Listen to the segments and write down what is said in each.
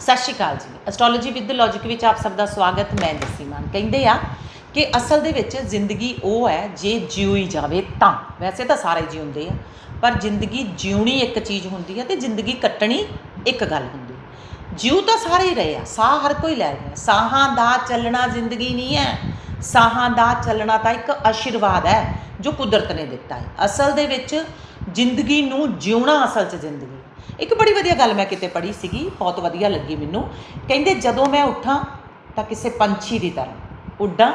ਸਤਿ ਸ਼੍ਰੀ ਅਕਾਲ ਜੀ। Astrology with logic ਵਿੱਚ ਆਪ ਸਭ ਦਾ ਸਵਾਗਤ, ਮੈਂ ਜੱਸੀ ਕਹਿੰਦੇ ਆ ਕਿ ਅਸਲ ਦੇ ਵਿੱਚ ਜ਼ਿੰਦਗੀ ਉਹ ਹੈ, ਜੇ ਜਿਉਈ ਜਾਵੇ ਤਾਂ। ਵੈਸੇ ਤਾਂ ਸਾਰੇ ਜਿਉਂਦੇ ਆ, ਪਰ ਜ਼ਿੰਦਗੀ ਜਿਉਣੀ ਇੱਕ ਚੀਜ਼ ਹੁੰਦੀ ਹੈ ਤੇ ਜ਼ਿੰਦਗੀ ਕੱਟਣੀ ਇੱਕ ਗੱਲ ਹੁੰਦੀ ਜਿਉ ਤਾਂ ਸਾਰੇ ਹੀ ਰਹੇ ਆ, ਸਾਹ ਹਰ ਕੋਈ ਲੈ ਰਿਹਾ ਸਾਹਾਂ ਦਾ ਚੱਲਣਾ ਜ਼ਿੰਦਗੀ ਨਹੀਂ ਹੈ। ਸਾਹਾਂ ਦਾ ਚੱਲਣਾ ਤਾਂ ਇੱਕ ਆਸ਼ੀਰਵਾਦ ਹੈ ਜੋ ਕੁਦਰਤ ਨੇ ਦਿੱਤਾ ਹੈ। ਅਸਲ ਦੇ ਵਿੱਚ ਜ਼ਿੰਦਗੀ ਨੂੰ ਜਿਉਣਾ ਅਸਲ 'ਚ ਜ਼ਿੰਦਗੀ। ਇੱਕ ਬੜੀ ਵਧੀਆ ਗੱਲ ਮੈਂ ਕਿਤੇ ਪੜ੍ਹੀ ਸੀਗੀ, ਬਹੁਤ ਵਧੀਆ ਲੱਗੀ ਮੈਨੂੰ। ਕਹਿੰਦੇ ਜਦੋਂ ਮੈਂ ਉੱਠਾਂ ਤਾਂ ਕਿਸੇ ਪੰਛੀ ਦੀ ਤਰ੍ਹਾਂ। ਉੱਡਾਂ।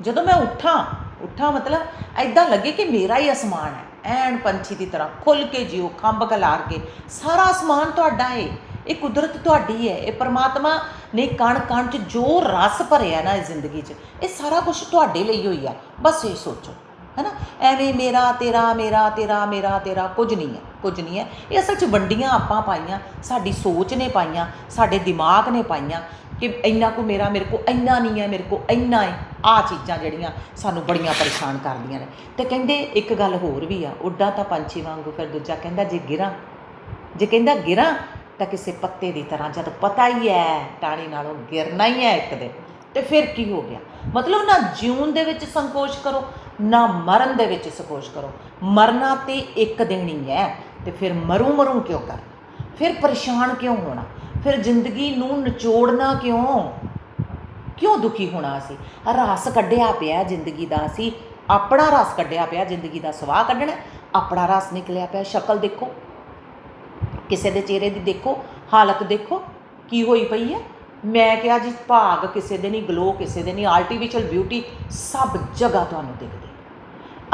ਜਦੋਂ ਮੈਂ ਉੱਠਾਂ ਉੱਠਾਂ ਮਤਲਬ ਐਦਾਂ ਲੱਗੇ ਕਿ ਮੇਰਾ ਹੀ ਅਸਮਾਨ ਹੈ। ਐਨ ਪੰਛੀ ਦੀ ਤਰ੍ਹਾਂ ਖੁੱਲ ਕੇ ਜਿਓ ਖੰਭ ਖਲਾਰ ਕੇ। ਸਾਰਾ ਅਸਮਾਨ ਤੁਹਾਡਾ ਹੈ ਇਹ ਕੁਦਰਤ ਤੁਹਾਡੀ ਹੈ ਇਹ ਪਰਮਾਤਮਾ ਨੇ ਕਣ ਕਣ 'ਚ ਜੋ ਰਸ ਭਰਿਆ ਨਾ ਇਸ ਜ਼ਿੰਦਗੀ 'ਚ, ਇਹ ਸਾਰਾ ਕੁਝ ਤੁਹਾਡੇ ਲਈ ਹੋਈ ਆ। ਬਸ ਇਹ ਸੋਚੋ। ਹੈਨਾ? ਐਵੇਂ ਮੇਰਾ, ਤੇਰਾ ਮੇਰਾ ਤੇਰਾ ਮੇਰਾ, ਤੇਰਾ, ਕੁਝ ਨਹੀਂ ਹੈ, ਕੁਝ ਨਹੀਂ ਹੈ। ਇਹ ਅਸਲ 'ਚ ਵੰਡੀਆਂ ਆਪਾਂ ਪਾਈਆਂ, ਸਾਡੀ ਸੋਚ ਨੇ ਪਾਈਆਂ, ਸਾਡੇ ਦਿਮਾਗ ਨੇ ਪਾਈਆਂ ਕਿ ਇੰਨਾ ਕੋ ਮੇਰਾ, ਮੇਰੇ ਕੋ ਇੰਨਾ ਨਹੀਂ ਹੈ, ਮੇਰੇ ਕੋ ਇੰਨਾ ਹੈ। ਆ ਚੀਜ਼ਾਂ ਜਿਹੜੀਆਂ ਸਾਨੂੰ ਬੜੀਆਂ ਪਰੇਸ਼ਾਨ ਕਰਦੀਆਂ ਨੇ। ਤੇ ਕਹਿੰਦੇ ਇੱਕ ਗੱਲ ਹੋਰ ਵੀ ਆ, ਉੱਡਾ ਤਾਂ ਪੰਛੀ ਵਾਂਗੂ ਫਿਰ ਦੂਜਾ ਕਹਿੰਦਾ, ਜੇ ਗਿਰਾਂ, ਜੇ ਕਹਿੰਦਾ ਗਿਰਾਂ, ਤਾਂ ਕਿਸੇ ਪੱਤੇ ਦੀ ਤਰ੍ਹਾਂ ਜਦ ਪਤਾ ਹੀ ਹੈ ਟਾਣੀ ਨਾਲੋਂ ਗਿਰਨਾ ਹੀ ਹੈ ਇੱਕ ਦਿਨ। ਤੇ ਫਿਰ ਕੀ ਹੋ ਗਿਆ? ਮਤਲਬ ਨਾ ਜਿਉਣ ਦੇ ਵਿੱਚ ਸੰਕੋਚ ਕਰੋ ਨਾ ਮਰਨ ਦੇ ਵਿੱਚ ਸੰਕੋਚ ਕਰੋ। ਮਰਨਾ ਤੇ ਇੱਕ ਦਿਨ ਹੀ ਹੈ, ਤੇ ਫਿਰ ਮਰੂ ਮਰੂ ਕਿਉਂ ਕਰ? ਫਿਰ ਪਰੇਸ਼ਾਨ ਕਿਉਂ ਹੋਣਾ? ਫਿਰ ਜ਼ਿੰਦਗੀ ਨੂੰ ਨਿਚੋੜਨਾ ਕਿਉਂ? ਕਿਉਂ ਦੁਖੀ ਹੋਣਾ ਅਸੀਂ? ਰਸ ਕੱਢਿਆ ਪਿਆ ਜ਼ਿੰਦਗੀ ਦਾ ਅਸੀਂ। ਆਪਣਾ ਰਸ ਕੱਢਿਆ ਪਿਆ, ਜ਼ਿੰਦਗੀ ਦਾ ਸਵਾਹ ਕੱਢਣਾ। ਆਪਣਾ ਰਸ ਨਿਕਲਿਆ ਪਿਆ, ਸ਼ਕਲ ਦੇਖੋ। ਕਿਸੇ ਦੇ ਚਿਹਰੇ ਦੀ ਦੇਖੋ, ਹਾਲਤ ਦੇਖੋ, ਕੀ ਹੋਈ ਪਈ ਹੈ? ਮੈਂ ਕਿਹਾ ਜੀ, ਭਾਗ ਕਿਸੇ ਦੇ ਨਹੀਂ ਗਲੋ ਕਿਸੇ ਦੇ ਨਹੀਂ ਆਰਟੀਫੀਸ਼ੀਅਲ ਬਿਊਟੀ ਸਭ ਜਗ੍ਹਾ ਤੁਹਾਨੂੰ ਦਿਖਦੀ।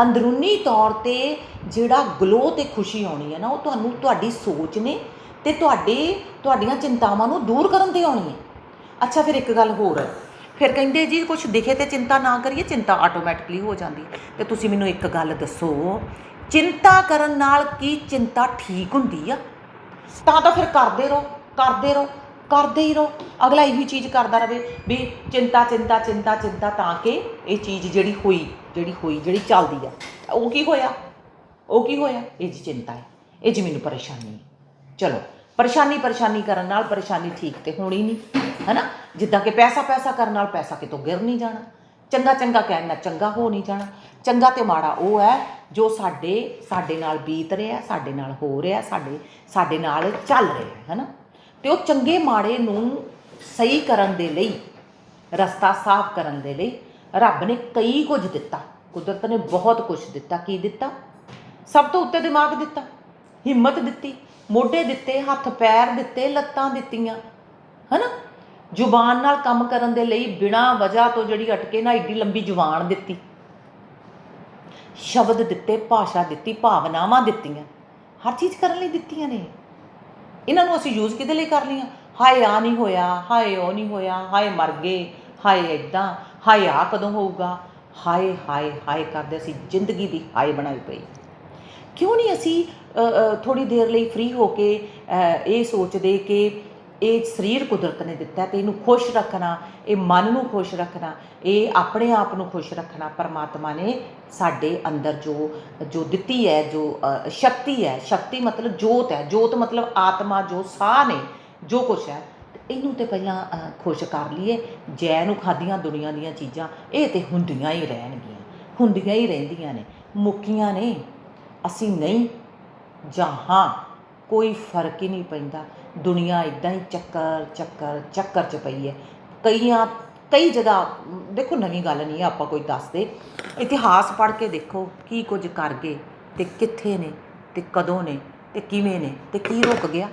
ਅੰਦਰੂਨੀ ਤੌਰ ਤੇ ਜਿਹੜਾ ਗਲੋ ਤੇ ਖੁਸ਼ੀ ਆਉਣੀ ਹੈ ਨਾ, ਉਹ ਤੁਹਾਨੂੰ ਤੁਹਾਡੀ ਸੋਚ ਨੇ ਤੇ ਤੁਹਾਡੇ, ਤੁਹਾਡੀਆਂ ਚਿੰਤਾਵਾਂ ਨੂੰ ਦੂਰ ਕਰਨ ਤੇ ਆਉਣੀ ਹੈ। ਅੱਛਾ, ਫਿਰ ਇੱਕ ਗੱਲ ਹੋਰ। ਹੈ ਫਿਰ ਕਹਿੰਦੇ ਜੀ ਕੁਝ ਦਿਖੇ ਤੇ ਚਿੰਤਾ ਨਾ ਕਰੀਏ, ਚਿੰਤਾ ਆਟੋਮੈਟਿਕਲੀ ਹੋ ਜਾਂਦੀ। ਹੈ ਤੇ ਤੁਸੀਂ ਮੈਨੂੰ ਇੱਕ ਗੱਲ ਦੱਸੋ, ਚਿੰਤਾ ਕਰਨ ਨਾਲ ਕੀ ਚਿੰਤਾ ਠੀਕ ਹੁੰਦੀ ਆ? ਤਾਂ ਤਾਂ ਫਿਰ ਕਰਦੇ ਰਹੋ ਕਰਦੇ ਰਹੋ, ਕਰਦੇ ਹੀ ਰਹੋ। ਅਗਲਾ ਇਹੀ ਚੀਜ਼ ਕਰਦਾ ਰਵੇ ਵੀ ਚਿੰਤਾ ਚਿੰਤਾ ਚਿੰਤਾ ਚਿੰਤਾ ਤਾਂ ਕਿ ਇਹ ਚੀਜ਼ ਜਿਹੜੀ ਹੋਈ ਜਿਹੜੀ ਹੋਈ, ਜਿਹੜੀ ਚੱਲਦੀ ਆ। ਉਹ ਕੀ ਹੋਇਆ? ਉਹ ਕੀ ਹੋਇਆ? ਇਹ ਜੀ ਚਿੰਤਾ ਹੈ। ਇਹ ਜੀ ਮੈਨੂੰ ਪਰੇਸ਼ਾਨੀ ਹੈ। ਚਲੋ, ਪਰੇਸ਼ਾਨੀ ਪਰੇਸ਼ਾਨੀ ਕਰਨ ਨਾਲ ਪਰੇਸ਼ਾਨੀ ਠੀਕ ਤੇ ਹੋਣੀ ਨਹੀਂ, ਹੈਨਾ? ਜਿੱਦਾਂ ਕਿ ਪੈਸਾ ਪੈਸਾ ਕਰਨ ਨਾਲ ਪੈਸਾ ਕਿਤੋਂ ਗਿਰ ਨਹੀਂ ਜਾਣਾ। ਚੰਗਾ ਚੰਗਾ ਕਹਿਣ ਨਾਲ ਚੰਗਾ ਹੋ ਨਹੀਂ ਜਾਣਾ। ਚੰਗਾ ਤੇ ਮਾੜਾ ਉਹ ਹੈ ਜੋ ਸਾਡੇ ਸਾਡੇ ਨਾਲ ਬੀਤ ਰਿਹਾ ਸਾਡੇ ਨਾਲ ਹੋ ਰਿਹਾ ਸਾਡੇ ਸਾਡੇ ਨਾਲ ਚੱਲ ਰਿਹਾ ਹੈ, ਹੈਨਾ? ਤੇ ਉਹ ਚੰਗੇ ਮਾੜੇ ਨੂੰ ਸਹੀ ਕਰਨ ਦੇ ਲਈ, ਰਸਤਾ ਸਾਫ਼ ਕਰਨ ਦੇ ਲਈ ਰੱਬ ਨੇ ਕਈ ਕੁਝ ਦਿੱਤਾ। ਕੁਦਰਤ ਨੇ ਬਹੁਤ ਕੁਝ ਦਿੱਤਾ। ਕੀ ਦਿੱਤਾ? ਸਭ ਤੋਂ ਉੱਤੇ ਦਿਮਾਗ ਦਿੱਤਾ। ਹਿੰਮਤ ਦਿੱਤੀ। ਮੋਢੇ ਦਿੱਤੇ, ਹੱਥ, ਪੈਰ ਦਿੱਤੇ, ਲੱਤਾਂ ਦਿੱਤੀਆਂ। ਹਨਾ? ਜ਼ੁਬਾਨ ਨਾਲ ਕੰਮ ਕਰਨ ਦੇ ਲਈ ਬਿਨਾਂ ਵਜ੍ਹਾ ਤੋਂ ਜਿਹੜੀ ਅਟਕੇ ਨਾ ਏਡੀ ਲੰਬੀ ਜ਼ੁਬਾਨ ਦਿੱਤੀ। ਸ਼ਬਦ ਦਿੱਤੇ, ਭਾਸ਼ਾ ਦਿੱਤੀ, ਭਾਵਨਾਵਾਂ ਦਿੱਤੀਆਂ। ਹਰ ਚੀਜ਼ ਕਰਨ ਲਈ ਦਿੱਤੀਆਂ ਨੇ। ਇਹਨਾਂ ਨੂੰ ਅਸੀਂ ਯੂਜ਼ ਕਿਹਦੇ ਲਈ ਕਰ ਲਈਆਂ? ਹਾਏ ਆ ਨਹੀਂ ਹੋਇਆ, ਹਾਏ, ਉਹ ਨਹੀਂ ਹੋਇਆ, ਹਾਏ, ਮਰ ਗਏ। ਹਾਏ ਇਦਾਂ ਹਾਏ ਆ ਕਦੋਂ ਹੋਊਗਾ? ਹਾਏ ਹਾਏ ਹਾਏ ਕਰਦੇ ਅਸੀਂ ਜ਼ਿੰਦਗੀ ਦੀ ਹਾਏ ਬਣਾਈ ਪਈ। ਕਿਉਂ ਨਹੀਂ ਅਸੀਂ ਥੋੜੀ ਦੇਰ ਲਈ ਫ੍ਰੀ ਹੋ ਕੇ ਇਹ ਸੋਚਦੇ ਕਿ ਇਹ ਸਰੀਰ ਕੁਦਰਤ ਨੇ ਦਿੱਤਾ ਤੇ ਇਹਨੂੰ ਖੁਸ਼ ਰੱਖਣਾ, ਇਹ ਮਨ ਨੂੰ ਖੁਸ਼ ਰੱਖਣਾ, ਇਹ ਆਪਣੇ ਆਪ ਨੂੰ ਖੁਸ਼ ਰੱਖਣਾ ਪਰਮਾਤਮਾ ਨੇ ਸਾਡੇ ਅੰਦਰ ਜੋ ਜੋ ਦਿੱਤੀ ਹੈ, ਜੋ ਸ਼ਕਤੀ ਹੈ, ਸ਼ਕਤੀ ਮਤਲਬ ਜੋਤ ਹੈ, ਜੋਤ ਮਤਲਬ ਆਤਮਾ, ਜੋ ਸਾਹ ਨੇ, ਜੋ ਕੁਛ ਹੈ ਇਹਨੂੰ ਤੇ ਪਹਿਲਾਂ ਖੁਸ਼ ਕਰ ਲਈਏ। ਜੈ ਨੂੰ ਖਾਦੀਆਂ ਦੁਨੀਆ ਦੀਆਂ ਚੀਜ਼ਾਂ, ਇਹ ਤੇ ਹੁੰਦੀਆਂ ਹੀ ਰਹਿਣਗੀਆਂ। ਹੁੰਦੀਆਂ ਹੀ ਰਹਿੰਦੀਆਂ ਨੇ। ਮੁੱਕੀਆਂ ਨੇ। ਅਸੀਂ ਨਹੀਂ ਜਾਂ ਹਾਂ, ਕੋਈ ਫ਼ਰਕ ਹੀ ਨਹੀਂ ਪੈਂਦਾ। ਦੁਨੀਆ ਇਦਾਂ ਹੀ ਚੱਕਰ ਚੱਕਰ ਚੱਕਰ ਚ ਪਈ ਹੈ। ਕਈਆਂ, ਕਈ ਜਗ੍ਹਾ, ਦੇਖੋ ਨਵੀਂ ਗੱਲ ਨਹੀਂ ਹੈ, ਆਪਾਂ ਕੋਈ ਦੱਸਦੇ। ਇਤਿਹਾਸ ਪੜ੍ਹ ਕੇ ਦੇਖੋ, ਕੀ ਕੁਝ ਕਰ ਗਏ ਤੇ ਕਿੱਥੇ ਨੇ ਤੇ ਕਦੋਂ ਨੇ ਤੇ ਕਿਵੇਂ ਨੇ ਤੇ ਕੀ ਰੁਕ ਗਿਆ।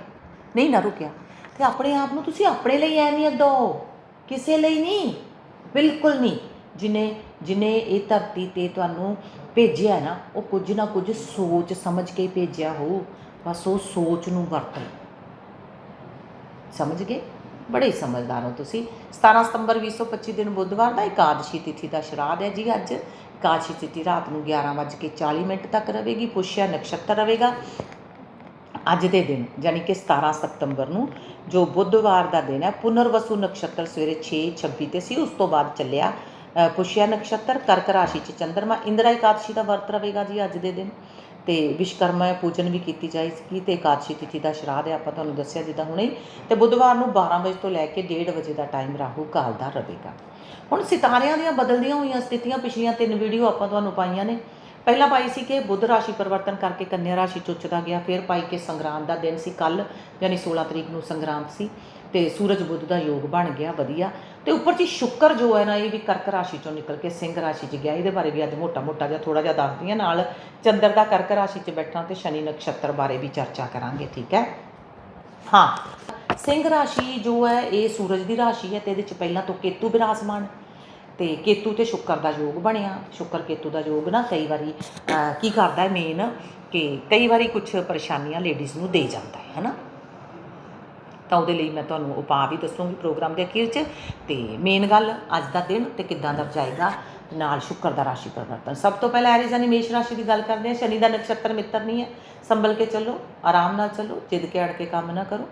ਨਹੀਂ ਨਾ ਰੁਕਿਆ। ਤੇ ਆਪਣੇ ਆਪ ਨੂੰ ਤੁਸੀਂ ਆਪਣੇ ਲਈ ਅਹਿਮੀਅਤ ਦਿਓ। ਕਿਸੇ ਲਈ ਨਹੀਂ। ਬਿਲਕੁਲ ਨਹੀਂ। ਜਿਨੇ ਜਿਨੇ ਇਹ ਧਰਤੀ ਤੇ ਤੁਹਾਨੂੰ ਭੇਜਿਆ ਨਾ, ਉਹ ਕੁਝ ਨਾ ਕੁਝ ਸੋਚ ਸਮਝ ਕੇ ਭੇਜਿਆ ਹੋ। ਬਸ ਉਹ ਸੋਚ ਨੂੰ ਵਰਤੋ ਸਮਝ ਗਏ? ਬੜੇ ਸਮਝਦਾਰ ਹੋ ਤੁਸੀਂ। 17 ਸਤੰਬਰ 2025 ਦਿਨ ਬੁੱਧਵਾਰ ਦਾ ਇਕਾਦਸ਼ੀ ਤਿਥੀ ਦਾ ਸ਼ਰਾਧ ਹੈ ਜੀ ਅੱਜ। ਇਕਾਦਸ਼ੀ ਤਿਥੀ ਰਾਤ ਨੂੰ 11:40 ਮਿੰਟ ਤੱਕ ਰਹੇਗੀ। ਪੁੱਛਿਆ ਨਕਸ਼ਤਰ ਰਹੇਗਾ। ਅੱਜ ਦੇ ਦਿਨ ਯਾਨੀ ਕਿ 17 ਸਤੰਬਰ ਨੂੰ, ਜੋ ਬੁੱਧਵਾਰ ਦਾ ਦਿਨ ਹੈ, ਪੁਨਰਵਸੂ ਨਕਸ਼ਤਰ ਸਵੇਰੇ 6:26 ਤੇ ਸੀ ਉਸ ਤੋਂ ਬਾਅਦ ਚੱਲਿਆ ਪੁਸ਼ਿਆ ਨਕਸ਼ਤਰ, ਕਰਕ ਰਾਸ਼ੀ ਚ ਚੰਦਰਮਾ, ਇੰਦਰਾ ਇਕਾਦਸ਼ੀ ਦਾ ਵਰਤ ਰਹੇਗਾ ਜੀ ਅੱਜ ਦੇ ਦਿਨ। ਤੇ ਵਿਸ਼ਕਰਮਾ ਪੂਜਨ ਵੀ ਕੀਤੀ ਜਾਏਗੀ ਤੇ ਇਕਾਦਸ਼ੀ ਤਿਥੀ ਦਾ ਸ਼ਰਾਧ ਹੈ, ਆਪਾਂ ਤੁਹਾਨੂੰ ਦੱਸਿਆ ਜਿੱਦਾਂ ਹੁਣੇ। ਹੀ। ਤੇ ਬੁੱਧਵਾਰ ਨੂੰ 12 ਵਜੇ ਤੋਂ ਲੈ ਕੇ 1:30 ਵਜੇ ਦਾ ਟਾਈਮ ਰਾਹੂ ਕਾਲ ਦਾ ਰਹੇਗਾ। ਹੁਣ ਸਿਤਾਰਿਆਂ ਦੀਆਂ ਬਦਲਦੀਆਂ ਹੋਈਆਂ ਸਥਿਤੀਆਂ, ਪਿਛਲੀਆਂ ਤਿੰਨ ਵੀਡੀਓ ਆਪਾਂ ਤੁਹਾਨੂੰ ਪਾਈਆਂ ਨੇ। ਪਹਿਲਾਂ ਪਾਈ ਸੀ ਕਿ ਬੁੱਧ ਰਾਸ਼ੀ ਪਰਿਵਰਤਨ ਕਰਕੇ ਕੰਨਿਆ ਰਾਸ਼ੀ ਚੁੱਚਦਾ ਗਿਆ, ਫਿਰ ਪਾਈ ਕਿ ਸੰਗਰਾਂਦ ਦਾ ਦਿਨ ਸੀ ਕੱਲ ਯਾਨੀ 16 ਤਰੀਕ ਨੂੰ ਸੰਗਰਾਂਦ ਸੀ, ਤੇ ਸੂਰਜ ਬੁੱਧ ਦਾ ਯੋਗ ਬਣ ਗਿਆ, ਵਧੀਆ। ਤੇ ਉੱਪਰ ਜੀ ਸ਼ੁੱਕਰ ਜੋ ਹੈ ਨਾ, ਇਹ ਵੀ ਕਰਕ ਰਾਸ਼ੀ ਚੋਂ ਨਿਕਲ ਕੇ ਸਿੰਘ ਰਾਸ਼ੀ 'ਚ ਗਿਆ। ਇਹਦੇ ਬਾਰੇ ਵੀ ਅੱਜ ਮੋਟਾ ਮੋਟਾ ਜਿਹਾ ਥੋੜਾ ਜਿਹਾ ਦੱਸਦੀ ਹਾਂ ਨਾਲ। ਚੰਦਰ ਦਾ ਕਰਕ ਰਾਸ਼ੀ 'ਚ ਬੈਠਾ ਤੇ ਸ਼ਨੀ ਨਕਸ਼ਤਰ ਬਾਰੇ ਵੀ ਚਰਚਾ ਕਰਾਂਗੇ, ਠੀਕ ਹੈ? ਹਾਂ। ਸਿੰਘ ਰਾਸ਼ੀ ਜੋ ਹੈ, ਇਹ ਸੂਰਜ ਦੀ ਰਾਸ਼ੀ ਹੈ ਤੇ ਇਹਦੇ 'ਚ ਪਹਿਲਾਂ ਤੋਂ ਕੇਤੂ ਬਿਰਾਜਮਾਨ ਤੇ ਕੇਤੂ ਤੇ ਸ਼ੁੱਕਰ ਦਾ ਯੋਗ ਬਣਿਆ। ਸ਼ੁੱਕਰ ਕੇਤੂ ਦਾ ਯੋਗ ਨਾ ਕਈ ਵਾਰੀ ਕੀ ਕਰਦਾ ਹੈ ਮੇਨ ਕਿ ਕਈ ਵਾਰੀ ਕੁਝ ਪਰੇਸ਼ਾਨੀਆਂ ਲੇਡੀਜ਼ ਨੂੰ ਦੇ ਜਾਂਦਾ ਹੈ, ਹਨਾ? ਤਾਂ ਉਹਦੇ ਲਈ ਮੈਂ ਤੁਹਾਨੂੰ ਉਪਾਅ ਵੀ ਦੱਸੂਗੀ ਪ੍ਰੋਗਰਾਮ ਦੇ ਅਖੀਰ 'ਚ। ਤੇ ਮੇਨ ਗੱਲ ਅੱਜ ਦਾ ਦਿਨ ਤੇ ਕਿੱਦਾਂ ਦਾ ਜਾਏਗਾ ਨਾਲ ਸ਼ੁੱਕਰ ਦਾ ਰਾਸ਼ੀ ਪਰਿਵਰਤਨ। ਸਭ ਤੋਂ ਪਹਿਲਾਂ ਐਰੀਜ਼ ਯਾਨੀ ਮੇਸ਼ ਰਾਸ਼ੀ ਦੀ ਗੱਲ ਕਰਦੇ ਹਾਂ। ਸ਼ਨੀ ਦਾ ਨਕਸ਼ਤਰ ਮਿੱਤਰ ਨਹੀਂ ਹੈ। ਸੰਭਲ ਕੇ ਚੱਲੋ, ਆਰਾਮ ਨਾਲ ਚੱਲੋ, ਜਿੱਦ ਕੇ ਅੜ ਕੇ ਕੰਮ ਨਾ ਕਰੋ।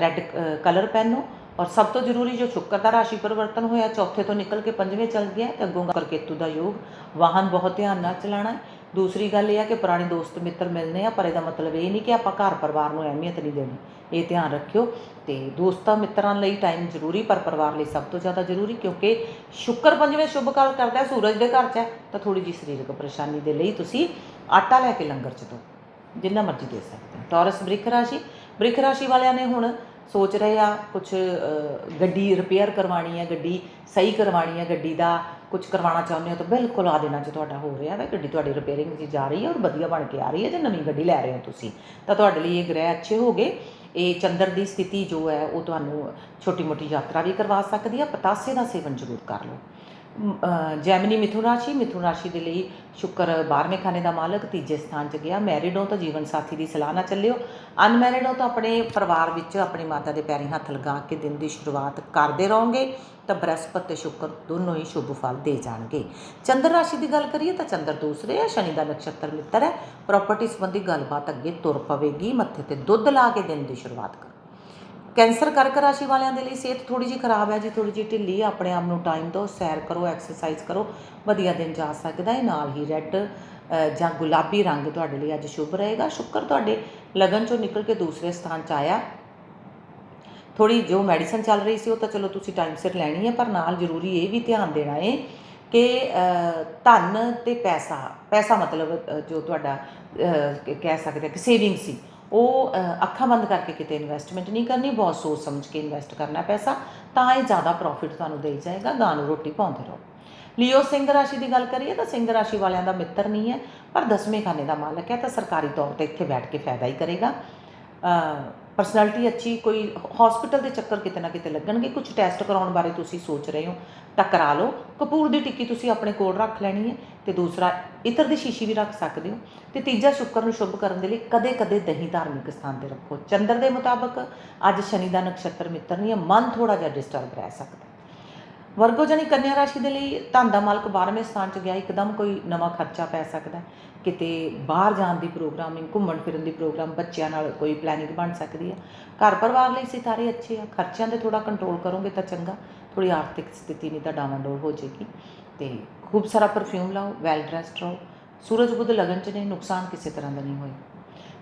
ਰੈੱਡ ਕਲਰ ਪਹਿਨੋ। ਔਰ ਸਭ ਤੋਂ ਜ਼ਰੂਰੀ ਜੋ ਸ਼ੁੱਕਰ ਦਾ ਰਾਸ਼ੀ ਪਰਿਵਰਤਨ ਹੋਇਆ, ਚੌਥੇ ਤੋਂ ਨਿਕਲ ਕੇ ਪੰਜਵੇਂ ਚੱਲ ਗਿਆ ਤੇ ਅੱਗੋਂ ਕਰਕੇਤੂ ਦਾ ਯੋਗ। ਵਾਹਨ ਬਹੁਤ ਧਿਆਨ ਨਾਲ ਚਲਾਣਾ ਦੂਸਰੀ ਗੱਲ ਇਹ ਆ ਕਿ ਪੁਰਾਣੇ ਦੋਸਤ ਮਿੱਤਰ ਮਿਲਨੇ ਆ, ਪਰ ਇਹਦਾ ਮਤਲਬ ਇਹ ਨਹੀਂ ਕਿ ਆਪਾਂ ਘਰ ਪਰਿਵਾਰ ਨੂੰ ਅਹਿਮੀਅਤ ਨਹੀਂ ਦੇਣੀ। ਇਹ ਧਿਆਨ ਰੱਖਿਓ ਤੇ ਦੋਸਤਾਂ ਮਿੱਤਰਾਂ ਲਈ ਟਾਈਮ ਜ਼ਰੂਰੀ, ਪਰ ਪਰਿਵਾਰ ਲਈ ਸਭ ਤੋਂ ਜ਼ਿਆਦਾ ਜ਼ਰੂਰੀ, ਕਿਉਂਕਿ ਸ਼ੁੱਕਰ ਪੰਜਵੇਂ ਸ਼ੁਭ ਕਾਲ ਕਰਦਾ ਸੂਰਜ ਦੇ ਘਰ 'ਚ ਹੈ, ਤਾਂ ਥੋੜੀ ਜਿਹੀ ਸਰੀਰਕ ਪਰੇਸ਼ਾਨੀ ਦੇ ਲਈ ਤੁਸੀਂ ਆਟਾ ਲੈ ਕੇ ਲੰਗਰ 'ਚ ਦਿਓ ਜਿੰਨਾ ਮਰਜ਼ੀ ਦੇ ਸਕਦੇ ਹੋ। ਟੌਰਸ ਬ੍ਰਿਖ ਰਾਸ਼ੀ ਬ੍ਰਿਖ ਰਾਸ਼ੀ ਵਾਲਿਆਂ ਨੇ ਹੁਣ ਸੋਚ ਰਹੇ ਆ ਕੁਝ ਗੱਡੀ ਰਿਪੇਅਰ ਕਰਵਾਣੀ ਹੈ, ਗੱਡੀ ਸਹੀ ਕਰਵਾਣੀ ਹੈ, ਗੱਡੀ ਦਾ ਕੁਝ ਕਰਵਾਉਣਾ ਚਾਹੁੰਦੇ ਹੋ ਤਾਂ ਬਿਲਕੁਲ ਆ ਦੇਣਾ ਜੇ ਤੁਹਾਡਾ ਹੋ ਰਿਹਾ ਹੈ ਗੱਡੀ ਤੁਹਾਡੀ ਰਿਪੇਅਰਿੰਗ 'ਚ ਜਾ ਰਹੀ ਹੈ ਔਰ ਵਧੀਆ ਬਣ ਕੇ ਆ ਰਹੀ ਹੈ ਜੇ ਨਵੀਂ ਗੱਡੀ ਲੈ ਰਹੇ ਹੋ ਤੁਸੀਂ। ਤਾਂ ਤੁਹਾਡੇ ਲਈ ਇਹ ਗ੍ਰਹਿ ਅੱਛੇ ਹੋ ਗਏ। ਇਹ ਚੰਦਰ ਦੀ ਸਥਿਤੀ ਜੋ ਹੈ ਉਹ ਤੁਹਾਨੂੰ ਛੋਟੀ ਮੋਟੀ ਯਾਤਰਾ ਵੀ ਕਰਵਾ ਸਕਦੀ ਹੈ। ਪਤਾਸੇ ਦਾ ਸੇਵਨ ਜ਼ਰੂਰ ਕਰ ਲਓ। ਜੈਮਨੀ ਮਿਥੁਨ ਰਾਸ਼ੀ ਮਿਥੁਨ ਰਾਸ਼ੀ ਦੇ ਲਈ ਸ਼ੁੱਕਰ 12ਵੇਂ ਖਾਨੇ ਦਾ ਮਾਲਕ ਤੀਜੇ ਸਥਾਨ 'ਚ ਗਿਆ। ਮੈਰਿਡ ਹੋ ਤਾਂ ਜੀਵਨ ਸਾਥੀ ਦੀ ਸਲਾਹ ਨਾ ਚੱਲਿਓ। ਅਨਮੈਰਿਡ ਹੋ ਤਾਂ ਆਪਣੇ ਪਰਿਵਾਰ ਵਿੱਚ ਆਪਣੀ ਮਾਤਾ ਦੇ ਪੈਰੀਂ ਹੱਥ ਲਗਾ ਕੇ ਦਿਨ ਦੀ ਸ਼ੁਰੂਆਤ ਕਰਦੇ ਰਹੋਗੇ ਤਾਂ ਬ੍ਰਹਸਪਤ ਤੇ ਸ਼ੁੱਕਰ ਦੋਨੋਂ ਹੀ ਸ਼ੁਭ ਫਲ ਦੇ ਜਾਣਗੇ। ਚੰਦਰ ਰਾਸ਼ੀ ਦੀ ਗੱਲ ਕਰੀਏ ਤਾਂ ਚੰਦਰ ਦੂਸਰੇ ਹੈ, ਸ਼ਨੀ ਦਾ ਨਕਸ਼ਤਰ ਮਿੱਤਰ ਹੈ। ਪ੍ਰਾਪਰਟੀ ਸੰਬੰਧੀ ਗੱਲਬਾਤ ਅੱਗੇ ਤੁਰ ਪਵੇਗੀ। ਮੱਥੇ ਤੇ ਦੁੱਧ ਲਾ ਕੇ ਦਿਨ ਦੀ ਸ਼ੁਰੂਆਤ ਕਰੋ। ਕੈਂਸਰ ਕਰਕ ਰਾਸ਼ੀ ਵਾਲਿਆਂ ਦੇ ਲਈ ਸਿਹਤ ਥੋੜੀ ਜਿਹੀ ਖਰਾਬ ਹੈ ਜੀ ਥੋੜੀ ਜਿਹੀ ਢਿੱਲੀ ਹੈ ਆਪਣੇ ਆਪ ਨੂੰ ਟਾਈਮ ਦਿਓ ਸੈਰ ਕਰੋ ਐਕਸਰਸਾਈਜ਼ ਕਰੋ ਵਧੀਆ ਦਿਨ ਜਾ ਸਕਦਾ ਹੈ। ਨਾਲ ਹੀ ਰੈੱਡ ਜਾਂ ਗੁਲਾਬੀ ਰੰਗ ਤੁਹਾਡੇ ਲਈ ਅੱਜ ਸ਼ੁਭ ਰਹੇਗਾ। ਸ਼ੁਕਰ ਤੁਹਾਡੇ ਲਗਨ ਚੋਂ ਨਿਕਲ ਕੇ ਦੂਸਰੇ ਸਥਾਨ 'ਚ ਆਇਆ। ਥੋੜੀ ਜੋ ਮੈਡੀਸਨ ਚੱਲ ਰਹੀ ਸੀ ਉਹ ਤਾਂ ਚਲੋ ਤੁਸੀਂ ਟਾਈਮ ਸਿਰ ਲੈਣੀ ਹੈ ਪਰ ਨਾਲ ਜ਼ਰੂਰੀ ਇਹ ਵੀ ਧਿਆਨ ਦੇਣਾ ਹੈ ਕਿ ਅ, ਧਨ ਤੇ ਪੈਸਾ ਪੈਸਾ ਮਤਲਬ ਜੋ ਤੁਹਾਡਾ ਕਹਿ ਸਕਦੇ ਹਾਂ ਕਿ ਸੇਵਿੰਗ ਸੀ ਉਹ ਅੱਖਾਂ ਬੰਦ ਕਰਕੇ ਕਿਤੇ ਇਨਵੈਸਟਮੈਂਟ ਨਹੀਂ ਕਰਨੀ, ਬਹੁਤ ਸੋਚ ਸਮਝ ਕੇ ਇਨਵੈਸਟ ਕਰਨਾ ਪੈਸਾ, ਤਾਂ ਇਹ ਜ਼ਿਆਦਾ ਪ੍ਰੋਫਿਟ ਤੁਹਾਨੂੰ ਦੇਈ ਜਾਏਗਾ, ਗਾਂ ਨੂੰ ਰੋਟੀ ਪਾਉਂਦੇ ਰਹੋ। ਲਿਓ ਸਿੰਘ ਰਾਸ਼ੀ ਦੀ ਗੱਲ ਕਰੀਏ ਤਾਂ ਸਿੰਘ ਰਾਸ਼ੀ ਵਾਲਿਆਂ ਦਾ ਮਿੱਤਰ ਨਹੀਂ ਹੈ, ਪਰ ਦਸਵੇਂ ਖਾਨੇ ਦਾ ਮਾਲਕ ਹੈ, ਤਾਂ ਸਰਕਾਰੀ ਤੌਰ ਤੇ ਇੱਥੇ ਬੈਠ ਕੇ ਫਾਇਦਾ ਹੀ ਕਰੇਗਾ। ਪਰਸਨੈਲਿਟੀ ਅੱਛੀ, ਕੋਈ ਹਸਪੀਟਲ ਦੇ ਚੱਕਰ ਕਿਤੇ ਨਾ ਕਿਤੇ ਲੱਗਣਗੇ ਕੁਝ ਟੈਸਟ ਕਰਾਉਣ ਬਾਰੇ ਤੁਸੀਂ ਸੋਚ ਰਹੇ ਹੋ, ਤਾਂ ਕਰਾ ਲਓ। ਕਪੂਰ ਦੀ ਟਿੱਕੀ ਤੁਸੀਂ ਆਪਣੇ ਕੋਲ ਰੱਖ ਲੈਣੀ ਹੈ ਤੇ ਦੂਸਰਾ ਇਤਰ ਦੀ ਸ਼ੀਸ਼ੀ ਵੀ ਰੱਖ ਸਕਦੇ ਹੋ। ਤੇ ਤੀਜਾ, ਸ਼ੁੱਕਰ ਨੂੰ ਸ਼ੁਭ ਕਰਨ ਦੇ ਲਈ ਕਦੇ-ਕਦੇ ਦਹੀਂ ਧਾਰਮਿਕ ਸਥਾਨ ਤੇ ਰੱਖੋ। ਚੰਦਰ ਦੇ ਮੁਤਾਬਕ, ਅੱਜ ਸ਼ਨੀ ਦਾ ਨਕਸ਼ਤਰ ਮਿੱਤਰ ਨਹੀਂ ਹੈ, ਮਨ ਥੋੜਾ ਜਿਹਾ ਡਿਸਟਰਬ ਰਹਿ ਸਕਦਾ ਵਰਗੋ ਜਾਨੀ ਕੰਨਿਆ ਰਾਸ਼ੀ ਦੇ ਲਈ ਧਨ ਦਾ ਮਾਲਕ 12ਵੇਂ ਸਥਾਨ 'ਚ ਗਿਆ, ਇੱਕਦਮ ਕੋਈ ਨਵਾਂ ਖਰਚਾ ਪੈ ਸਕਦਾ ਕਿਤੇ ਬਾਹਰ ਜਾਣ ਦੀ ਪ੍ਰੋਗਰਾਮਿੰਗ, ਘੁੰਮਣ ਫਿਰਨ ਦੀ ਪ੍ਰੋਗਰਾਮ ਬੱਚਿਆਂ ਨਾਲ ਕੋਈ ਪਲੈਨਿੰਗ ਬਣ ਸਕਦੀ ਹੈ ਘਰ ਪਰਿਵਾਰ ਲਈ ਸਿਤਾਰੇ ਅੱਛੇ ਆ। ਖਰਚਿਆਂ ਤੇ ਥੋੜਾ ਕੰਟਰੋਲ ਕਰੋਗੇ ਤਾਂ ਚੰਗਾ। ਥੋੜੀ ਆਰਥਿਕ ਸਥਿਤੀ ਨਹੀਂ ਤਾਂ ਡਾਵਾਂਡੋਲ ਹੋ ਜਾਏਗੀ। ਤੇ ਖੂਬ ਸਾਰਾ ਪਰਫਿਊਮ ਲਾਓ ਵੈਲ ਡਰੈਸਡ ਰਹੋ। ਸੂਰਜ ਬੁੱਧ ਲਗਨ 'ਚ ਨੇ, ਨੁਕਸਾਨ ਕਿਸੇ ਤਰ੍ਹਾਂ ਦਾ ਨਹੀਂ ਹੋਏ।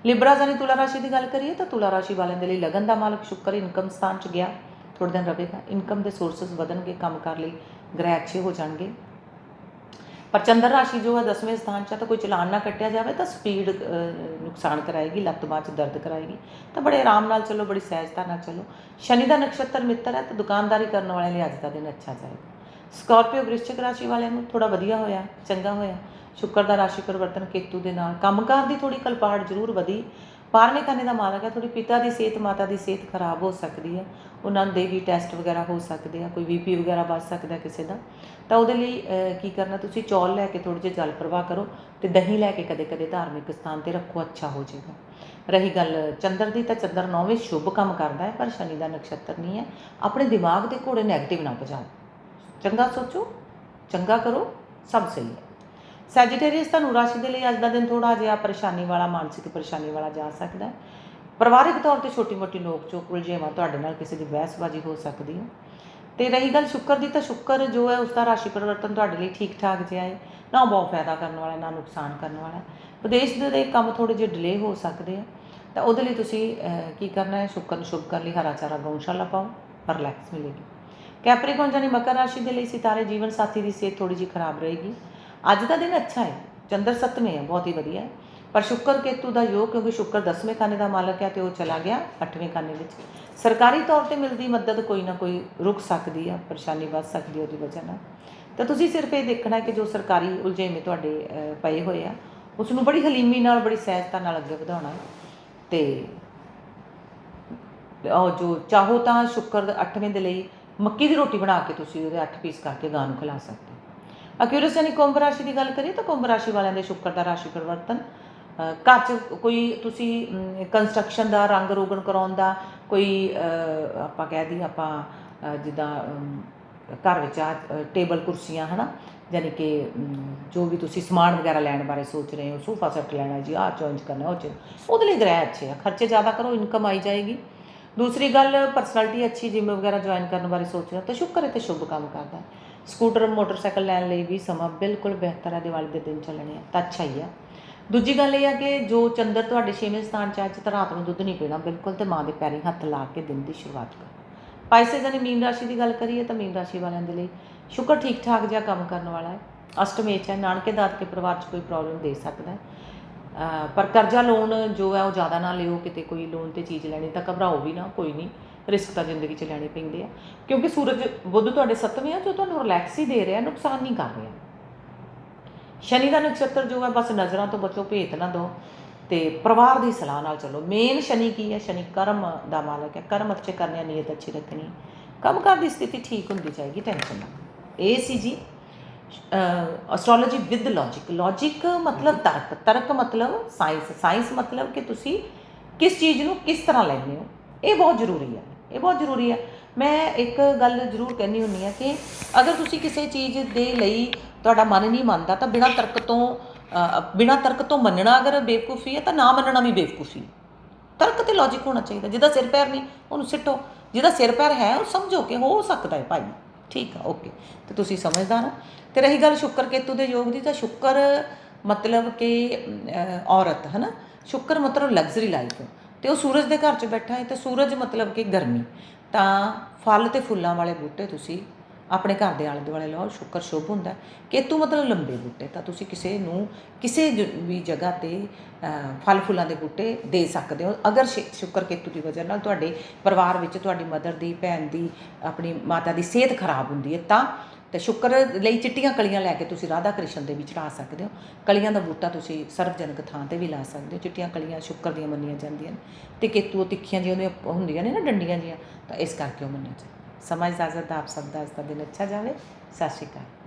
ਲਿਬਰਾ ਜਾਨੀ ਤੁਲਾ ਰਾਸ਼ੀ ਦੀ ਗੱਲ ਕਰੀਏ ਤਾਂ ਤੁਲਾ ਰਾਸ਼ੀ ਵਾਲਿਆਂ ਦੇ ਲਈ ਲਗਨ ਦਾ ਮਾਲਕ ਸ਼ੁੱਕਰ ਇਨਕਮ ਸਥਾਨ 'ਚ ਗਿਆ। ਥੋੜੇ ਦਿਨ ਰਹੇਗਾ ਇਨਕਮ ਦੇ ਸੋਰਸਸ ਵਧਣਗੇ ਕੰਮ ਕਰ ਲਈ ਗ੍ਰਹਿ ਅੱਛੇ ਹੋ ਜਾਣਗੇ। ਪਰ ਚੰਦਰ ਰਾਸ਼ੀ ਜੋ ਹੈ 10ਵੇਂ ਸਥਾਨ 'ਚ ਹੈ ਤਾਂ ਕੋਈ ਚਲਾਨ ਨਾ ਕੱਟਿਆ ਜਾਵੇ, ਤਾਂ ਸਪੀਡ ਨੁਕਸਾਨ ਕਰਾਏਗੀ, ਲੱਤ ਬਾਂਹ 'ਚ ਦਰਦ ਕਰਾਏਗੀ। ਤਾਂ ਬੜੇ ਆਰਾਮ ਨਾਲ ਚਲੋ, ਬੜੀ ਸਹਿਜਤਾ ਨਾਲ ਚਲੋ। ਸ਼ਨੀ ਦਾ ਨਕਸ਼ਤਰ ਮਿੱਤਰ ਹੈ, ਤਾਂ ਦੁਕਾਨਦਾਰੀ ਕਰਨ ਵਾਲਿਆਂ ਲਈ ਅੱਜ ਦਾ ਦਿਨ ਅੱਛਾ ਜਾਏਗਾ। ਸਕਾਰਪੀਓ ਵ੍ਰਿਸ਼ਚਿਕ ਰਾਸ਼ੀ ਵਾਲਿਆਂ ਨੂੰ ਥੋੜਾ ਵਧੀਆ ਹੋਇਆ, ਚੰਗਾ ਹੋਇਆ। ਸ਼ੁੱਕਰ ਦਾ ਰਾਸ਼ੀ ਪਰਿਵਰਤਨ ਕੇਤੂ ਦੇ ਨਾਲ। ਕੰਮਕਾਰ ਦੀ ਥੋੜੀ ਕਲਪਾੜ ਜ਼ਰੂਰ ਵਧੀ। ਬਾਰਵੇਂ ਖਾਨੇ ਦਾ ਮਾਲਕ ਹੈ ਥੋੜੀ ਪਿਤਾ ਦੀ ਸਿਹਤ, ਮਾਤਾ ਦੀ ਸਿਹਤ ਖਰਾਬ ਹੋ ਸਕਦੀ ਹੈ। ਉਹਨਾਂ ਦੇ ਵੀ ਟੈਸਟ ਵਗੈਰਾ ਹੋ ਸਕਦੇ ਆ, ਕੋਈ ਬੀਪੀ ਵਗੈਰਾ ਵੱਧ ਸਕਦਾ ਕਿਸੇ ਦਾ। ਤਾਂ ਉਹਦੇ ਲਈ ਕੀ ਕਰਨਾ, ਤੁਸੀਂ ਚੌਲ ਲੈ ਕੇ ਥੋੜੇ ਜਿਹੇ ਜਲ ਪ੍ਰਵਾਹ ਕਰੋ ਤੇ ਦਹੀਂ ਲੈ ਕੇ ਕਦੇ-ਕਦੇ ਧਾਰਮਿਕ ਸਥਾਨ ਤੇ ਰੱਖੋ, ਅੱਛਾ ਹੋ ਜਾਏਗਾ। ਰਹੀ ਗੱਲ, ਚੰਦਰ ਦੀ ਤਾਂ ਚੰਦਰ ਨੌਵੇਂ ਸ਼ੁਭ ਕੰਮ ਕਰਦਾ ਹੈ, ਪਰ ਸ਼ਨੀ ਦਾ ਨਕਸ਼ਤਰ ਨਹੀਂ ਹੈ। ਆਪਣੇ ਦਿਮਾਗ ਦੇ ਘੋੜੇ ਨੈਗੇਟਿਵ ਨਾ ਭਜਾਓ। ਚੰਗਾ ਸੋਚੋ, ਚੰਗਾ ਕਰੋ, ਸਭ ਸਹੀ ਹੈ। ਸੈਜੀਟੇਰੀਅਸ ਤੁਹਾਨੂੰ ਰਾਸ਼ੀ ਦੇ ਲਈ ਅੱਜ ਦਾ ਦਿਨ ਥੋੜਾ ਜਿਹਾ ਪਰੇਸ਼ਾਨੀ ਵਾਲਾ, ਮਾਨਸਿਕ ਪਰੇਸ਼ਾਨੀ ਵਾਲਾ ਜਾ ਸਕਦਾ ਹੈ। ਪਰਿਵਾਰਿਕ ਤੌਰ ਤੇ ਛੋਟੀ ਮੋਟੀ ਨੋਕ ਝੋਕ ਉਲਝੇਵਾਂ ਤੁਹਾਡੇ ਨਾਲ ਕਿਸੇ ਦੀ ਬਹਿਸਬਾਜ਼ੀ ਹੋ ਸਕਦੀ ਹੈ। ਤੇ ਰਹੀ ਗੱਲ ਸ਼ੁੱਕਰ ਦੀ ਤਾਂ ਸ਼ੁੱਕਰ ਜੋ ਹੈ ਉਸ ਦਾ ਰਾਸ਼ੀ ਪਰਿਵਰਤਨ ਤੁਹਾਡੇ ਲਈ ਠੀਕ ਠਾਕ ਜਿਹਾ ਹੈ। ਨਾ ਬਹੁਤ ਫਾਇਦਾ ਕਰਨ ਵਾਲਾ ਨਾ ਨੁਕਸਾਨ ਕਰਨ ਵਾਲਾ ਵਿਦੇਸ਼ ਦੇ ਕੰਮ ਥੋੜੇ ਜਿਹੇ ਡਿਲੇ ਹੋ ਸਕਦੇ ਆ। ਤਾਂ ਉਹਦੇ ਲਈ ਤੁਸੀਂ ਕੀ ਕਰਨਾ ਹੈ? ਸ਼ੁਕਰ ਨੂੰ ਸ਼ੁਭ ਕਰਨ ਲਈ ਹਰਾ ਚਾਰਾ, ਗਊਸ਼ਾਲਾ ਪਾਓ ਰਿਲੈਕਸ ਮਿਲੇਗੀ। ਕੈਪਰੀਕੌਨ ਜਾਨੀ ਮਕਰ ਰਾਸ਼ੀ ਦੇ ਲਈ ਸਿਤਾਰੇ ਜੀਵਨ ਸਾਥੀ ਦੀ ਸਿਹਤ ਥੋੜੀ ਜਿਹੀ ਖਰਾਬ ਰਹੇਗੀ। ਅੱਜ ਦਾ ਦਿਨ ਅੱਛਾ ਹੈ। ਚੰਦਰ ਸੱਤਵੇਂ ਹੈ, ਬਹੁਤ ਹੀ ਵਧੀਆ ਪਰ ਸ਼ੁੱਕਰ ਕੇਤੂ ਦਾ ਯੋਗ, ਕਿਉਂਕਿ ਸ਼ੁੱਕਰ 10ਵੇਂ ਖਾਨੇ ਦਾ ਮਾਲਕ ਹੈ ਤੇ ਉਹ ਚਲਾ ਗਿਆ 8ਵੇਂ ਖਾਨੇ ਵਿੱਚ। ਸਰਕਾਰੀ ਤੌਰ ਤੇ ਮਿਲਦੀ ਮਦਦ ਕੋਈ ਨਾ ਕੋਈ ਰੁਕ ਸਕਦੀ ਆ, ਪਰੇਸ਼ਾਨੀ ਵੱਧ ਸਕਦੀ ਉਹਦੀ ਵਜ੍ਹਾ ਨਾਲ। ਤਾਂ ਤੁਸੀਂ ਸਿਰਫ ਇਹ ਦੇਖਣਾ ਕਿ ਜੋ ਸਰਕਾਰੀ ਉਲਝੇਵੇਂ ਤੁਹਾਡੇ ਪਏ ਹੋਏ ਆ ਉਸ ਨੂੰ ਬੜੀ ਹਲੀਮੀ ਨਾਲ, ਬੜੀ ਸਹਿਜਤਾ ਨਾਲ ਅੱਗੇ ਵਧਾਉਣਾ ਹੈ। ਤੇ ਉਹ ਜੋ ਚਾਹੋ ਤਾਂ ਸ਼ੁੱਕਰ ਦੇ 8ਵੇਂ ਦੇ ਲਈ ਮੱਕੀ ਦੀ ਰੋਟੀ ਬਣਾ ਕੇ ਤੁਸੀਂ ਉਹਦੇ 8 ਪੀਸ ਕਰਕੇ ਗਾਂ ਨੂੰ ਖਿਲਾ ਸਕਦੇ ਹੋ ਅਕਿਊਰਸ ਯਾਨੀ ਕੁੰਭ ਰਾਸ਼ੀ ਦੀ ਗੱਲ ਕਰੀਏ ਤਾਂ ਕੁੰਭ ਰਾਸ਼ੀ ਵਾਲਿਆਂ ਦੇ ਸ਼ੁੱਕਰ ਦਾ ਰਾਸ਼ੀ ਪਰਿਵਰਤਨ ਘਰ 'ਚ ਕੋਈ ਤੁਸੀਂ ਕੰਸਟਰਕਸ਼ਨ ਦਾ ਰੰਗ ਰੋਗਨ ਕਰਾਉਣ ਦਾ ਕੋਈ ਆਪਾਂ ਕਹਿ ਦਈਏ ਆਪਾਂ ਜਿੱਦਾਂ ਘਰ ਵਿੱਚ ਆ ਟੇਬਲ ਕੁਰਸੀਆਂ, ਹਨਾ? ਯਾਨੀ ਕਿ ਜੋ ਵੀ ਤੁਸੀਂ ਸਮਾਨ ਵਗੈਰਾ ਲੈਣ ਬਾਰੇ ਸੋਚ ਰਹੇ ਹੋ, ਸੋਫਾ ਸੈੱਟ ਲੈਣਾ ਜੀ, ਆਹ ਚੇਂਜ ਕਰਨਾ, ਉਹ ਚੇਂਜ ਉਹਦੇ ਲਈ ਗ੍ਰਹਿ ਅੱਛੇ ਆ, ਖਰਚੇ ਜ਼ਿਆਦਾ ਕਰੋ ਇਨਕਮ ਆਈ ਜਾਏਗੀ। ਦੂਸਰੀ ਗੱਲ ਪਰਸਨੈਲਿਟੀ ਅੱਛੀ ਜਿਮ ਵਗੈਰਾ ਜੁਆਇਨ ਕਰਨ ਬਾਰੇ ਸੋਚ ਰਹੇ ਹੋ, ਤਾਂ ਸ਼ੁਕਰ ਹੈ ਤੇ ਸ਼ੁਭ ਕੰਮ ਕਰਦਾ। ਹੈ ਸਕੂਟਰ, ਮੋਟਰਸਾਈਕਲ ਲੈਣ ਲਈ ਵੀ ਸਮਾਂ ਬਿਲਕੁਲ ਬਿਹਤਰ ਹੈ, ਦੀਵਾਲੀ ਦੇ ਦਿਨ ਚੱਲਣੇ ਆ, ਤਾਂ ਅੱਛਾ ਹੀ ਆ। ਦੂਜੀ ਗੱਲ ਇਹ ਆ ਕਿ ਜੋ ਚੰਦਰ ਤੁਹਾਡੇ ਛੇਵੇਂ ਸਥਾਨ 'ਚ ਅੱਜ ਤਾਂ ਰਾਤ ਨੂੰ ਦੁੱਧ ਨਹੀਂ ਪੀਣਾ, ਬਿਲਕੁਲ ਤੇ ਮਾਂ ਦੇ ਪੈਰੀਂ ਹੱਥ ਲਾ ਕੇ ਦਿਨ ਦੀ ਸ਼ੁਰੂਆਤ ਕਰੋ। ਪਾਈਸੇਸ ਯਾਨੀ ਮੀਨ ਰਾਸ਼ੀ ਦੀ ਗੱਲ ਕਰੀਏ ਤਾਂ ਮੀਨ ਰਾਸ਼ੀ ਵਾਲਿਆਂ ਦੇ ਲਈ ਸ਼ੁਕਰ ਠੀਕ ਠਾਕ ਜਿਹਾ ਕੰਮ ਕਰਨ ਵਾਲਾ ਹੈ। ਅਸ਼ਟਮੇ 'ਚ ਹੈ, ਨਾਨਕੇ ਦਾਤ ਕੇ ਪਰਿਵਾਰ 'ਚ ਕੋਈ ਪ੍ਰੋਬਲਮ ਦੇ ਸਕਦਾ ਹੈ। ਪਰ ਕਰਜ਼ਾ ਲੋਨ ਜੋ ਹੈ ਉਹ ਜ਼ਿਆਦਾ ਨਾ ਲਿਓ, ਕਿਤੇ ਕੋਈ ਲੋਨ ਤੇ ਚੀਜ਼ ਲੈਣੀ ਤਾਂ ਘਬਰਾਓ ਵੀ ਨਾ, ਕੋਈ ਨਹੀਂ। ਰਿਸਕ ਤਾਂ ਜ਼ਿੰਦਗੀ 'ਚ ਲੈਣੇ ਪੈਂਦੇ ਆ। ਕਿਉਂਕਿ ਸੂਰਜ ਬੁੱਧ ਤੁਹਾਡੇ ਸੱਤਵੇਂ ਆ, ਜੋ ਤੁਹਾਨੂੰ ਰਿਲੈਕਸ ਹੀ ਦੇ ਰਿਹਾ, ਨੁਕਸਾਨ ਨਹੀਂ ਕਰ ਰਿਹਾ। ਸ਼ਨੀ ਦਾ ਨਕਸ਼ਤਰ ਜੋ ਹੈ, ਬਸ ਨਜ਼ਰਾਂ ਤੋਂ ਬਚੋ, ਭੇਤ ਨਾ ਦਿਓ। ਤੇ ਪਰਿਵਾਰ ਦੀ ਸਲਾਹ ਨਾਲ ਚੱਲੋ। ਮੇਨ ਸ਼ਨੀ ਕੀ ਹੈ? ਸ਼ਨੀ ਕਰਮ ਦਾ ਮਾਲਕ ਹੈ। ਕਰਮ ਅੱਛੇ ਕਰਨੇ ਆ, ਨੀਅਤ ਅੱਛੀ ਰੱਖਣੀ। ਕੰਮਕਾਰ ਦੀ ਸਥਿਤੀ ਠੀਕ ਹੁੰਦੀ ਜਾਏਗੀ ਟੈਨਸ਼ਨ ਨਾ ਇਹ ਸੀ ਜੀ ਐਸਟ੍ਰੋਲੋਜੀ ਵਿਦ ਲੌਜੀਕ ਲੌਜੀਕ ਮਤਲਬ ਤਰਕ ਤਰਕ ਮਤਲਬ ਸਾਇੰਸ ਸਾਇੰਸ ਮਤਲਬ ਕਿ ਤੁਸੀਂ ਕਿਸ ਚੀਜ਼ ਨੂੰ ਕਿਸ ਤਰ੍ਹਾਂ ਲੈਂਦੇ ਹੋ ਇਹ ਬਹੁਤ ਜ਼ਰੂਰੀ ਹੈ ਇਹ ਬਹੁਤ ਜ਼ਰੂਰੀ ਹੈ ਮੈਂ ਇੱਕ ਗੱਲ ਜ਼ਰੂਰ ਕਹਿਣੀ ਹੁੰਦੀ ਆ ਕਿ ਅਗਰ ਤੁਸੀਂ ਕਿਸੇ ਚੀਜ਼ ਦੇ ਲਈ ਤੁਹਾਡਾ ਮਨ ਨਹੀਂ ਮੰਨਦਾ ਤਾਂ ਬਿਨਾਂ ਤਰਕ ਤੋਂ ਬਿਨਾਂ ਤਰਕ ਤੋਂ ਮੰਨਣਾ ਅਗਰ ਬੇਵਕੂਫੀ ਹੈ ਤਾਂ ਨਾ ਮੰਨਣਾ ਵੀ ਬੇਵਕੂਫੀ ਤਰਕ ਤੇ ਲੌਜੀਕ ਹੋਣਾ ਚਾਹੀਦਾ ਜਿਹਦਾ ਸਿਰ ਪੈਰ ਨਹੀਂ ਉਹਨੂੰ ਸਿੱਟੋ ਜਿਹਦਾ ਸਿਰ ਪੈਰ ਹੈ ਉਹ ਸਮਝੋ ਕਿ ਹੋ ਸਕਦਾ ਹੈ ਭਾਈ ਠੀਕ ਆ ਓਕੇ ਤੇ ਤੁਸੀਂ ਸਮਝਦਾਰ ਹੋ। ਤੇ ਰਹੀ ਗੱਲ ਸ਼ੁੱਕਰ ਕੇਤੂ ਦੇ ਯੋਗ ਦੀ, ਤਾਂ ਸ਼ੁੱਕਰ ਮਤਲਬ ਕਿ ਔਰਤ ਹੈ ਨਾ ਸ਼ੁੱਕਰ ਮਤਲਬ ਲਗਜ਼ਰੀ ਲਾਈਫ ਤੇ ਉਹ ਸੂਰਜ ਦੇ ਘਰ 'ਚ ਬੈਠਾ ਹੈ, ਤੇ ਸੂਰਜ ਮਤਲਬ ਕਿ ਗਰਮੀ। ਤਾਂ ਫਲ ਤੇ ਫੁੱਲਾਂ ਵਾਲੇ ਬੂਟੇ ਤੁਸੀਂ ਆਪਣੇ ਘਰ ਦੇ ਆਲੇ ਦੁਆਲੇ ਲਾਓ, ਸ਼ੁੱਕਰ ਸ਼ੁਭ ਹੁੰਦਾ। ਕੇਤੂ ਮਤਲਬ ਲੰਬੇ ਬੂਟੇ, ਤਾਂ ਤੁਸੀਂ ਕਿਸੇ ਨੂੰ ਕਿਸੇ ਜ- ਵੀ ਜਗ੍ਹਾ ਤੇ ਫਲ ਫੁੱਲਾਂ ਦੇ ਬੂਟੇ ਦੇ ਸਕਦੇ ਹੋ। ਅਗਰ ਸ਼ਿ- ਸ਼ੁੱਕਰ ਕੇਤੂ ਦੀ ਵਜ੍ਹਾ ਨਾਲ ਤੁਹਾਡੇ ਪਰਿਵਾਰ ਵਿੱਚ ਤੁਹਾਡੀ ਮਦਰ ਦੀ, ਭੈਣ ਦੀ, ਆਪਣੀ ਮਾਤਾ ਦੀ ਸਿਹਤ ਖਰਾਬ ਹੁੰਦੀ ਹੈ, ਤਾਂ, ਤੇ ਸ਼ੁੱਕਰ ਲਈ ਚਿੱਟੀਆਂ ਕਲੀਆਂ ਲੈ ਕੇ ਤੁਸੀਂ ਰਾਧਾ ਕ੍ਰਿਸ਼ਨ ਦੇ ਵੀ ਚੜਾ ਸਕਦੇ ਹੋ। ਕਲੀਆਂ ਦਾ ਬੂਟਾ ਤੁਸੀਂ ਸਰਵਜਨਕ ਥਾਂ ਤੇ ਵੀ ਲਾ ਸਕਦੇ ਹੋ। ਚਿੱਟੀਆਂ ਕਲੀਆਂ ਸ਼ੁੱਕਰ ਦੀਆਂ ਮੰਨੀਆਂ ਜਾਂਦੀਆਂ ਨੇ। ਤੇ ਕੇਤੂ ਤਿੱਖੀਆਂ ਜਿਹੀਆਂ ਉਹਦੀਆਂ ਹੁੰਦੀਆਂ ਨੇ ਨਾ, ਡੰਡੀਆਂ ਜੀਆਂ ਤਾਂ ਇਸ ਕਰਕੇ ਉਹ ਮੰਨਿਆ ਜਾਂਦਾ ਸਮਾਂ ਇਜਾਜ਼ਤ ਦਾ ਆਪ ਸਭ ਦਾ ਅੱਜ ਦਾ ਦਿਨ ਅੱਛਾ ਜਾਵੇ। ਸਤਿ ਸ਼੍ਰੀ ਅਕਾਲ।